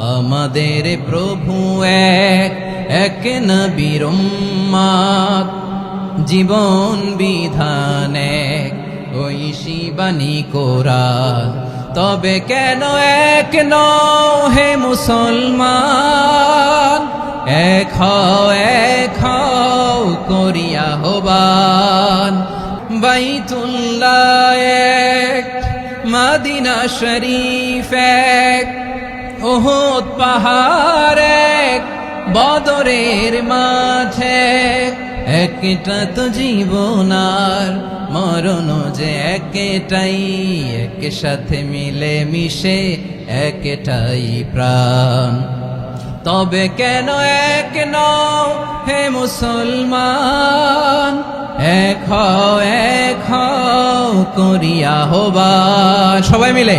আমাদের প্রভু এক এক নবীর উম্মাদ। জীবন বিধান এক, ওই শিবানী কোরআন তবে কেন এক নও হে মুসলমান? এক এক করিয়া হবান বাইতুল্লাহ এক, মাদিনা শরীফ এক ওহদ পাহাড় এক বদরের মাঝে। একটা তো জীবনার মরণ যে একটাই এক সাথে মিলে মিশে একটাই প্রাণ। তবে কেন এক নও হে মুসলমান? এক হও এক হও করিয়া হবা সবাই মিলে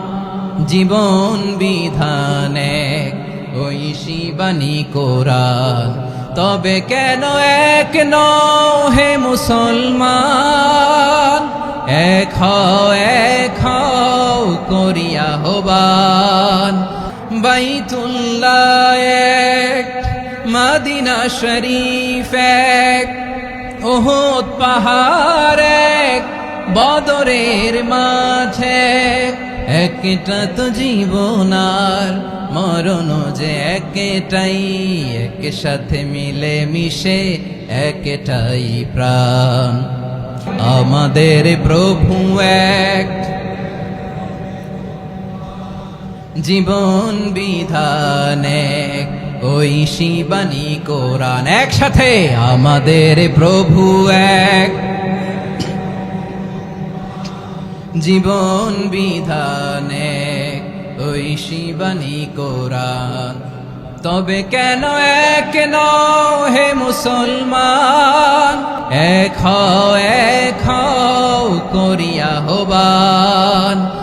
জীবন বিধান এক, ওই শিবানী কোরআন তবে কেন এক নও হে মুসলমান? এক এক করিয়া হবান। বাইতুল্লাহ এক, মাদিনা শরীফ এক পাহাড় এক, বদরের মাঝে একটা তো জীবনার মরণ যে একটাই এক সাথে মিলে মিশে একটাই প্রাণ। আমাদের প্রভু এক। জীবন বিধান এক। ওই শিবানী কোরআন একসাথে আমাদের প্রভু এক। জীবন বিধানে ওই শিবানী কোরআন। তবে কেন এক হে মুসলমান? এক হও করিয়া হবান।